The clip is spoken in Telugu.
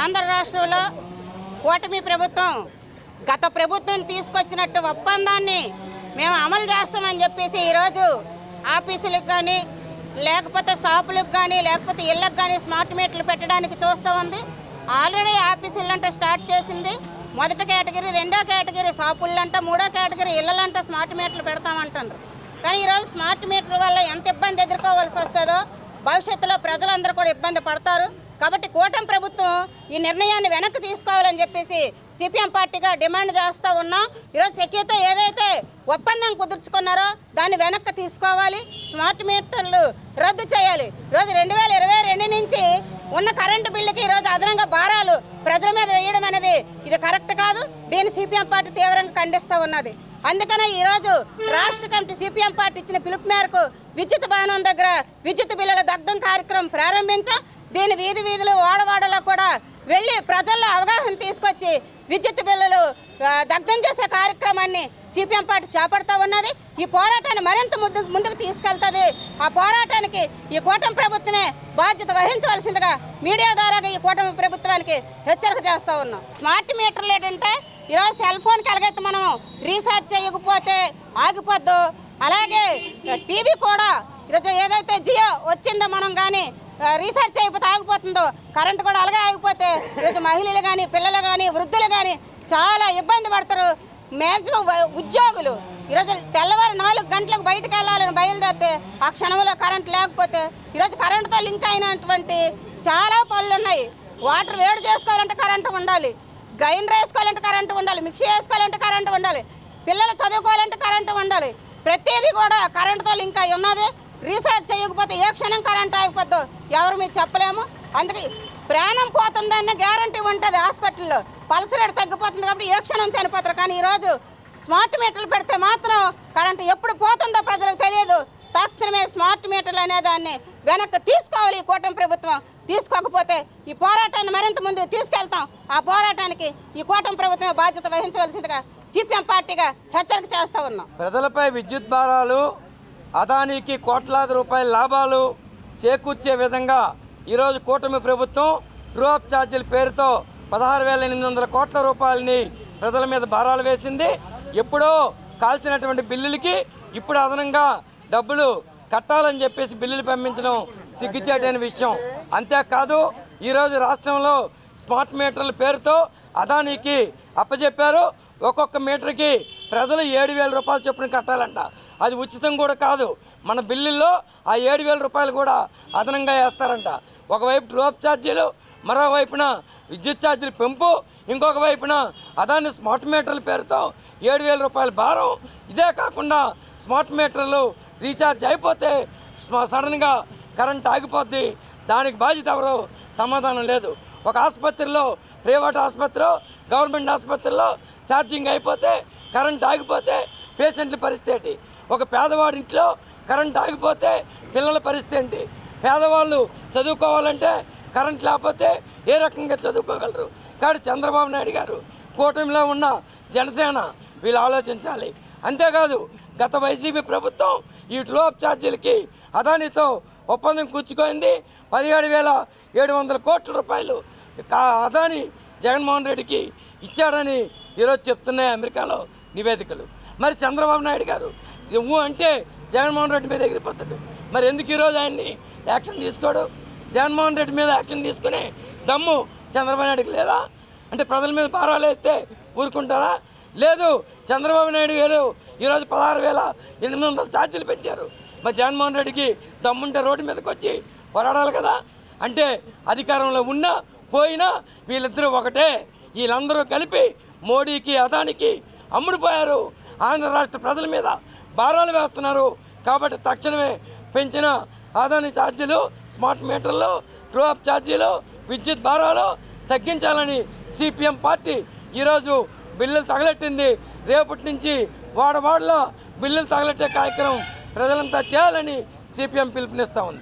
ఆంధ్ర రాష్ట్రంలో కూటమి ప్రభుత్వం గత ప్రభుత్వం తీసుకొచ్చినట్టు ఒప్పందాన్ని మేము అమలు చేస్తామని చెప్పేసి ఈరోజు ఆఫీసులకు కానీ లేకపోతే షాపులకు కానీ లేకపోతే ఇళ్ళకు కానీ స్మార్ట్ మీటర్లు పెట్టడానికి చూస్తూ ఉంది. ఆల్రెడీ ఆఫీసులంటే స్టార్ట్ చేసింది. మొదటి కేటగిరీ రెండో కేటగిరీ షాపులంట మూడో కేటగిరీ ఇళ్ళలంట స్మార్ట్ మీటర్లు పెడతామంటారు కానీ ఈరోజు స్మార్ట్ మీటర్ వల్ల ఎంత ఇబ్బంది ఎదుర్కోవాల్సి వస్తుందో భవిష్యత్తులో ప్రజలందరూ కూడా ఇబ్బంది పడతారు. కాబట్టి కూటమి ప్రభుత్వం ఈ నిర్ణయాన్ని వెనక్కి తీసుకోవాలని చెప్పేసి సిపిఎం పార్టీగా డిమాండ్ చేస్తూ ఉన్నాం. ఈరోజు సెక్యూతో ఏదైతే ఒప్పందం కుదుర్చుకున్నారో దాన్ని వెనక్కి తీసుకోవాలి. స్మార్ట్ మీటర్లు రద్దు చేయాలి. ఈరోజు రెండు వేల ఇరవై రెండు నుంచి ఉన్న కరెంటు బిల్లుకి ఈరోజు అదనంగా భారాలు ప్రజల మీద వేయడం అనేది ఇది కరెక్ట్ కాదు. దీన్ని సిపిఎం పార్టీ తీవ్రంగా ఖండిస్తూ ఉన్నది. అందుకనే ఈరోజు రాష్ట్ర కమిటీ సిపిఎం పార్టీ ఇచ్చిన పిలుపు మేరకు విద్యుత్ భవనం దగ్గర విద్యుత్ బిల్లుల దగ్ధం కార్యక్రమం ప్రారంభించాం దీని వీధి వీధులు వాడవాడలో కూడా వెళ్ళి ప్రజల్లో అవగాహన తీసుకొచ్చి విద్యుత్ బిల్లులు దగ్ధం చేసే కార్యక్రమాన్ని సిపిఎం పార్టీ చేపడుతూ ఉన్నది. ఈ పోరాటాన్ని మరింత ముందు ముందుకు తీసుకెళ్తుంది. ఆ పోరాటానికి ఈ కూటమి ప్రభుత్వమే బాధ్యత వహించవలసిందిగా మీడియా ద్వారా ఈ కూటమి ప్రభుత్వానికి హెచ్చరిక చేస్తూ ఉన్నాం. స్మార్ట్ మీటర్లు ఏంటంటే ఈరోజు సెల్ ఫోన్కి ఎలాగైతే మనం రీఛార్జ్ చేయకపోతే ఆగిపోద్దు. అలాగే టీవీ కూడా ఈరోజు ఏదైతే జియో వచ్చిందో మనం కానీ రీసెర్చ్ అయిపోతే ఆగిపోతుందో. కరెంట్ కూడా అలాగే ఆగిపోతే ఈరోజు మహిళలు కానీ పిల్లలు కానీ వృద్ధులు కానీ చాలా ఇబ్బంది పడతారు. మ్యాక్సిమం ఉద్యోగులు ఈరోజు తెల్లవారు నాలుగు గంటలకు బయటకు వెళ్ళాలని బయలుదేరితే ఆ క్షణంలో కరెంట్ లేకపోతే ఈరోజు కరెంటుతో లింక్ అయినటువంటి చాలా పనులు ఉన్నాయి. వాటర్ వేడి చేసుకోవాలంటే కరెంటు ఉండాలి. గ్రైండర్ వేసుకోవాలంటే కరెంటు ఉండాలి. మిక్సీ వేసుకోవాలంటే కరెంటు ఉండాలి. పిల్లలు చదువుకోవాలంటే కరెంటు ఉండాలి. ప్రతిదీ కూడా కరెంటుతో లింక్ అయి ఉన్నది. రీఛార్జ్ చేయకపోతే ఏ క్షణం కరెంట్ ఆగిపోద్దో ఎవరు మీరు చెప్పలేము. అందుకే ప్రాణం పోతుందన్న గ్యారంటీ ఉంటుంది హాస్పిటల్లో. పల్స్ రేట్ తగ్గిపోతుంది కాబట్టి ఏ క్షణం చనిపోతారు. కానీ ఈరోజు స్మార్ట్ మీటర్లు పెడితే మాత్రం కరెంటు ఎప్పుడు పోతుందో ప్రజలకు తెలియదు. తక్షణమే స్మార్ట్ మీటర్లు అనే దాన్ని వెనక్కి తీసుకోవాలి ఈ కూటమి ప్రభుత్వం. తీసుకోకపోతే ఈ పోరాటాన్ని మరింత ముందు తీసుకెళ్తాం. ఆ పోరాటానికి ఈ కూటమి ప్రభుత్వం బాధ్యత వహించవలసిందిగా సిపిఎం పార్టీగా హెచ్చరిక చేస్తూ ఉన్నాం. ప్రజలపై విద్యుత్ భారాలు అదానికి కోట్లాది రూపాయల లాభాలు చేకూర్చే విధంగా ఈరోజు కూటమి ప్రభుత్వం ట్రూ అప్ ఛార్జీల పేరుతో పదహారు వేల ఎనిమిది వందల కోట్ల రూపాయలని ప్రజల మీద భారాలు వేసింది. ఎప్పుడో కాల్చినటువంటి బిల్లులకి ఇప్పుడు అదనంగా డబ్బులు కట్టాలని చెప్పేసి బిల్లులు పంపించడం సిగ్గుచేటైన విషయం. అంతేకాదు ఈరోజు రాష్ట్రంలో స్మార్ట్ మీటర్ల పేరుతో అదానికి అప్పచెప్పారు ఒక్కొక్క మీటర్కి ప్రజలు ఏడు వేల రూపాయలు చొప్పున కట్టాలంట. అది ఉచితం కూడా కాదు. మన బిల్లుల్లో ఆ ఏడు వేల రూపాయలు కూడా అదనంగా వేస్తారంట. ఒకవైపు డ్రోప్ ఛార్జీలు మరోవైపున విద్యుత్ ఛార్జీలు పెంపు ఇంకొక వైపున అదాని స్మార్ట్ మీటర్ల పేరుతో ఏడు వేల రూపాయల భారం. ఇదే కాకుండా స్మార్ట్ మీటర్లు రీఛార్జ్ అయిపోతే సడన్గా కరెంట్ ఆగిపోద్ది. దానికి బాధ్యత ఎవరు? సమాధానం లేదు. ఒక ఆసుపత్రిలో ప్రైవేట్ ఆసుపత్రిలో గవర్నమెంట్ ఆసుపత్రిలో ఛార్జింగ్ అయిపోతే కరెంట్ ఆగిపోతే పేషెంట్ల పరిస్థితి ఒక పేదవాడి ఇంట్లో కరెంట్ ఆగిపోతే పిల్లల పరిస్థితి ఏంటి? పేదవాళ్ళు చదువుకోవాలంటే కరెంట్ లేకపోతే ఏ రకంగా చదువుకోగలరు? కాబట్టి చంద్రబాబు నాయుడు గారు కూటమిలో ఉన్న జనసేన వీళ్ళు ఆలోచించాలి. అంతేకాదు గత వైసీపీ ప్రభుత్వం ఈ డ్రోప్ ఛార్జీలకి అదానితో ఒప్పందం కూర్చుకోయింది పదిహేడు వేల ఏడు వందల కోట్ల రూపాయలు అదాని జగన్మోహన్ రెడ్డికి ఇచ్చాడని ఈరోజు చెప్తున్నాయి అమెరికాలో నివేదికలు. మరి చంద్రబాబు నాయుడు గారు నువ్వు అంటే జగన్మోహన్ రెడ్డి మీద ఎగిరిపోతాడు. మరి ఎందుకు ఈరోజు ఆయన్ని యాక్షన్ తీసుకోడు? జగన్మోహన్ రెడ్డి మీద యాక్షన్ తీసుకుని దమ్ము చంద్రబాబు నాయుడుకి లేదా? అంటే ప్రజల మీద భారాలు వేస్తే ఊరుకుంటారా? లేదు చంద్రబాబు నాయుడు గారు ఈరోజు పదహారు వేల ఎనిమిది వందల ఛార్జీలు పెంచారు. మరి జగన్మోహన్ రెడ్డికి దమ్ముంటే రోడ్డు మీదకి వచ్చి పోరాడాలి కదా? అంటే అధికారంలో ఉన్నా పోయినా వీళ్ళిద్దరూ ఒకటే. వీళ్ళందరూ కలిపి మోడీకి అదానికి అమ్ముడుపోయారు. ఆంధ్ర రాష్ట్ర ప్రజల మీద భారాలు వేస్తున్నారు. కాబట్టి తక్షణమే పెంచిన ఆదాని ఛార్జీలు స్మార్ట్ మీటర్లు ట్రూ అప్ ఛార్జీలు విద్యుత్ భారాలు తగ్గించాలని సిపిఎం పార్టీ ఈరోజు బిల్లులు తగలెట్టింది. రేపటి నుంచి వాడవాడలో బిల్లులు తగలెట్టే కార్యక్రమం ప్రజలంతా చేయాలని సిపిఎం పిలుపునిస్తూ ఉంది.